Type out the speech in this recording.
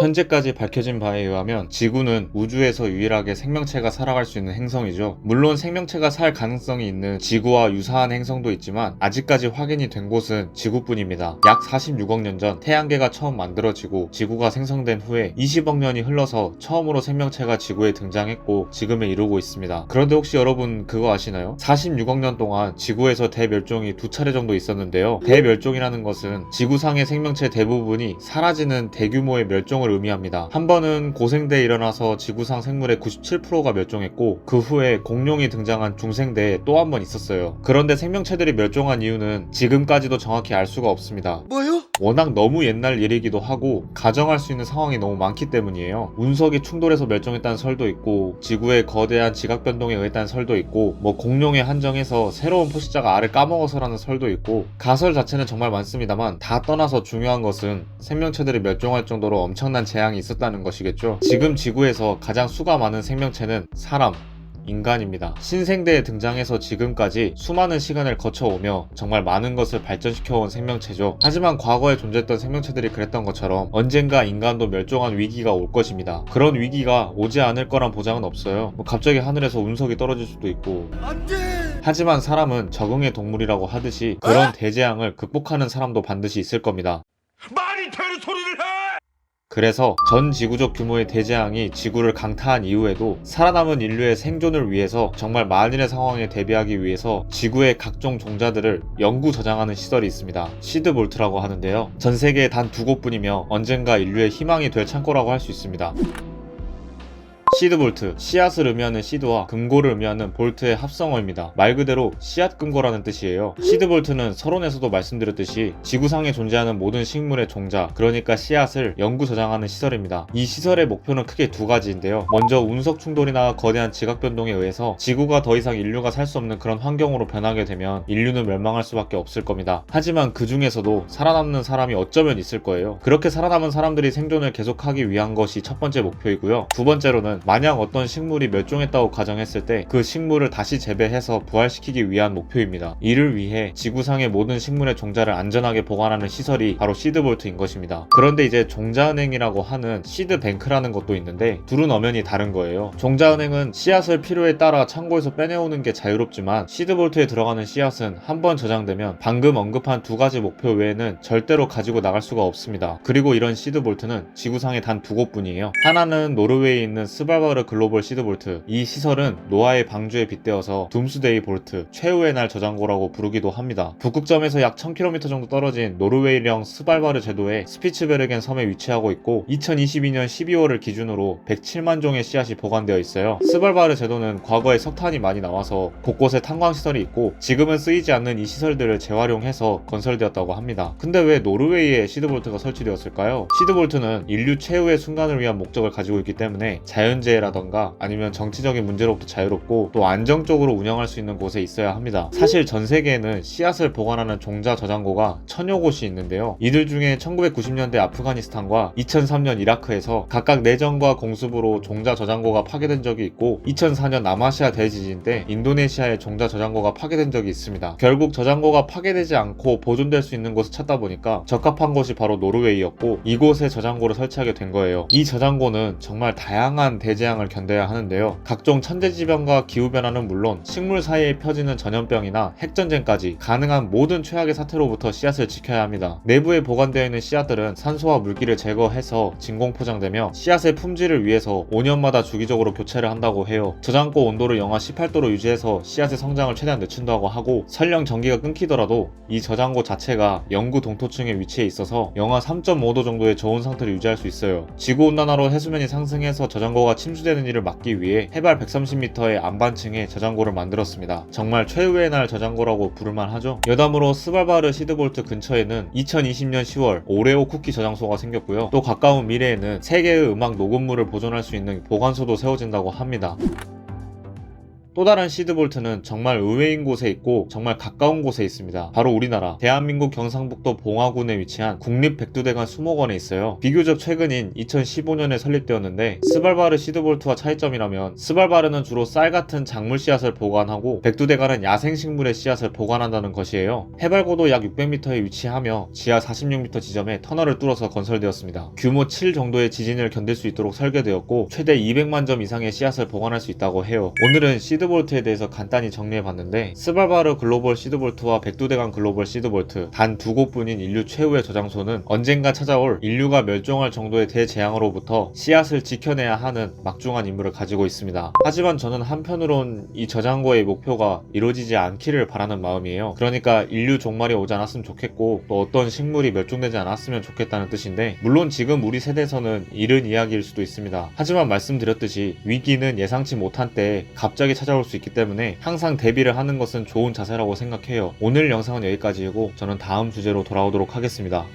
현재까지 밝혀진 바에 의하면 지구는 우주에서 유일하게 생명체가 살아갈 수 있는 행성이죠. 물론 생명체가 살 가능성이 있는 지구와 유사한 행성도 있지만 아직까지 확인이 된 곳은 지구뿐입니다. 약 46억 년 전 태양계가 처음 만들어지고 지구가 생성된 후에 20억 년이 흘러서 처음으로 생명체가 지구에 등장했고 지금에 이르고 있습니다. 그런데 혹시 여러분 그거 아시나요? 46억 년 동안 지구에서 대멸종이 두 차례 정도 있었는데요. 대멸종이라는 것은 지구상의 생명체 대부분이 사라지는 대규모의 멸종을 의미합니다. 한 번은 고생대에 일어나서 지구상 생물의 97%가 멸종했고 그 후에 공룡이 등장한 중생대에 또 한 번 있었어요. 그런데 생명체들이 멸종한 이유는 지금까지도 정확히 알 수가 없습니다. 뭐요? 워낙 너무 옛날 일이기도 하고 가정할 수 있는 상황이 너무 많기 때문이에요. 운석이 충돌해서 멸종했다는 설도 있고 지구의 거대한 지각 변동에 의했다는 설도 있고 뭐 공룡에 한정해서 새로운 포식자가 알을 까먹어서라는 설도 있고 가설 자체는 정말 많습니다만 다 떠나서 중요한 것은 생명체들이 멸종할 정도로 엄청난 재앙이 있었다는 것이겠죠. 지금 지구에서 가장 수가 많은 생명체는 사람, 인간입니다. 신생대에 등장해서 지금까지 수많은 시간을 거쳐오며 정말 많은 것을 발전시켜온 생명체죠. 하지만 과거에 존재했던 생명체들이 그랬던 것처럼 언젠가 인간도 멸종한 위기가 올 것입니다. 그런 위기가 오지 않을 거란 보장은 없어요. 뭐 갑자기 하늘에서 운석이 떨어질 수도 있고. 하지만 사람은 적응의 동물이라고 하듯이 그런 대재앙을 극복하는 사람도 반드시 있을 겁니다. 말이 되는 소리를 해. 그래서 전 지구적 규모의 대재앙이 지구를 강타한 이후에도 살아남은 인류의 생존을 위해서 정말 만일의 상황에 대비하기 위해서 지구의 각종 종자들을 영구 저장하는 시설이 있습니다. 시드볼트라고 하는데요. 전 세계에 단 두 곳뿐이며 언젠가 인류의 희망이 될 창고라고 할 수 있습니다. 시드 볼트, 씨앗을 의미하는 시드와 금고를 의미하는 볼트의 합성어입니다. 말 그대로 씨앗 금고라는 뜻이에요. 시드 볼트는 서론에서도 말씀드렸듯이 지구상에 존재하는 모든 식물의 종자, 그러니까 씨앗을 영구 저장하는 시설입니다. 이 시설의 목표는 크게 두 가지인데요. 먼저 운석 충돌이나 거대한 지각 변동에 의해서 지구가 더 이상 인류가 살 수 없는 그런 환경으로 변하게 되면 인류는 멸망할 수밖에 없을 겁니다. 하지만 그 중에서도 살아남는 사람이 어쩌면 있을 거예요. 그렇게 살아남은 사람들이 생존을 계속하기 위한 것이 첫 번째 목표이고요. 두 번째로는 만약 어떤 식물이 멸종했다고 가정했을 때 그 식물을 다시 재배해서 부활시키기 위한 목표입니다. 이를 위해 지구상의 모든 식물의 종자를 안전하게 보관하는 시설이 바로 시드볼트인 것입니다. 그런데 이제 종자은행이라고 하는 시드뱅크라는 것도 있는데 둘은 엄연히 다른 거예요. 종자은행은 씨앗을 필요에 따라 창고에서 빼내오는 게 자유롭지만 시드볼트에 들어가는 씨앗은 한 번 저장되면 방금 언급한 두 가지 목표 외에는 절대로 가지고 나갈 수가 없습니다. 그리고 이런 시드볼트는 지구상에 단 두 곳뿐이에요. 하나는 노르웨이에 있는 스발 바르 글로벌 시드 볼트. 이 시설은 노아의 방주에 빗대어서 둠스데이 볼트, 최후의 날 저장고라고 부르기도 합니다. 북극점에서 약 1000km 정도 떨어진 노르웨이령 스발바르 제도의 스피츠베르겐 섬에 위치하고 있고 2022년 12월을 기준으로 107만 종의 씨앗이 보관되어 있어요. 스발바르 제도는 과거에 석탄이 많이 나와서 곳곳에 탄광 시설이 있고 지금은 쓰이지 않는 이 시설들을 재활용해서 건설되었다고 합니다. 근데 왜 노르웨이에 시드볼트가 설치되었을까요? 시드볼트는 인류 최후의 순간을 위한 목적을 가지고 있기 때문에 자연재 해라던가 아니면 정치적인 문제로부터 자유롭고 또 안정적으로 운영할 수 있는 곳에 있어야 합니다. 사실 전 세계에는 씨앗을 보관하는 종자 저장고가 천여 곳이 있는데요. 이들 중에 1990년대 아프가니스탄과 2003년 이라크에서 각각 내전과 공습으로 종자 저장고가 파괴된 적이 있고 2004년 남아시아 대지진 때 인도네시아의 종자 저장고가 파괴된 적이 있습니다. 결국 저장고가 파괴되지 않고 보존될 수 있는 곳을 찾다 보니까 적합한 곳이 바로 노르웨이였고 이곳에 저장고를 설치하게 된 거예요. 이 저장고는 정말 다양한 대 재앙을 견뎌야 하는데요. 각종 천재지변과 기후변화는 물론 식물 사이에 펴지는 전염병이나 핵전쟁까지 가능한 모든 최악의 사태로부터 씨앗을 지켜야 합니다. 내부에 보관되어 있는 씨앗들은 산소와 물기를 제거해서 진공 포장되며 씨앗의 품질을 위해서 5년마다 주기적으로 교체를 한다고 해요. 저장고 온도를 영하 18도로 유지해서 씨앗의 성장을 최대한 늦춘다고 하고 설령 전기가 끊기더라도 이 저장고 자체가 영구 동토층에 위치해 있어서 영하 3.5도 정도의 저온 상태를 유지할 수 있어요. 지구 온난화로 해수면이 상승해서 저장고가 침수되는 일을 막기 위해 해발 130m의 안반층에 저장고를 만들었습니다. 정말 최후의 날 저장고라고 부를만 하죠. 여담으로 스발바르 시드볼트 근처에는 2020년 10월 오레오 쿠키 저장소가 생겼고요. 또 가까운 미래에는 세계의 음악 녹음물을 보존할 수 있는 보관소도 세워진다고 합니다. 또 다른 시드볼트는 정말 의외인 곳에 있고 정말 가까운 곳에 있습니다. 바로 우리나라 대한민국 경상북도 봉화군에 위치한 국립백두대간 수목원에 있어요. 비교적 최근인 2015년에 설립되었는데 스발바르 시드볼트와 차이점이라면 스발바르는 주로 쌀 같은 작물 씨앗을 보관하고 백두대간은 야생식물의 씨앗을 보관한다는 것이에요. 해발고도 약 600m에 위치하며 지하 46m 지점에 터널을 뚫어서 건설되었습니다. 규모 7 정도의 지진을 견딜 수 있도록 설계되었고 최대 200만 점 이상의 씨앗을 보관할 수 있다고 해요. 오늘은 시드 볼트에 대해서 간단히 정리해봤는데 스발바르 글로벌 시드볼트와 백두대간 글로벌 시드볼트 단 두 곳뿐인 인류 최후의 저장소는 언젠가 찾아올 인류가 멸종할 정도의 대재앙으로부터 씨앗을 지켜내야 하는 막중한 임무를 가지고 있습니다. 하지만 저는 한편으론 이 저장고의 목표가 이루어지지 않기를 바라는 마음이에요. 그러니까 인류 종말이 오지 않았으면 좋겠고 또 어떤 식물이 멸종되지 않았으면 좋겠다는 뜻인데 물론 지금 우리 세대에서는 이른 이야기일 수도 있습니다. 하지만 말씀드렸듯이 위기는 예상치 못한 때에 갑자기 찾아올 수 있기 때문에 항상 대비를 하는 것은 좋은 자세라고 생각해요. 오늘 영상은 여기까지이고 저는 다음 주제로 돌아오도록 하겠습니다.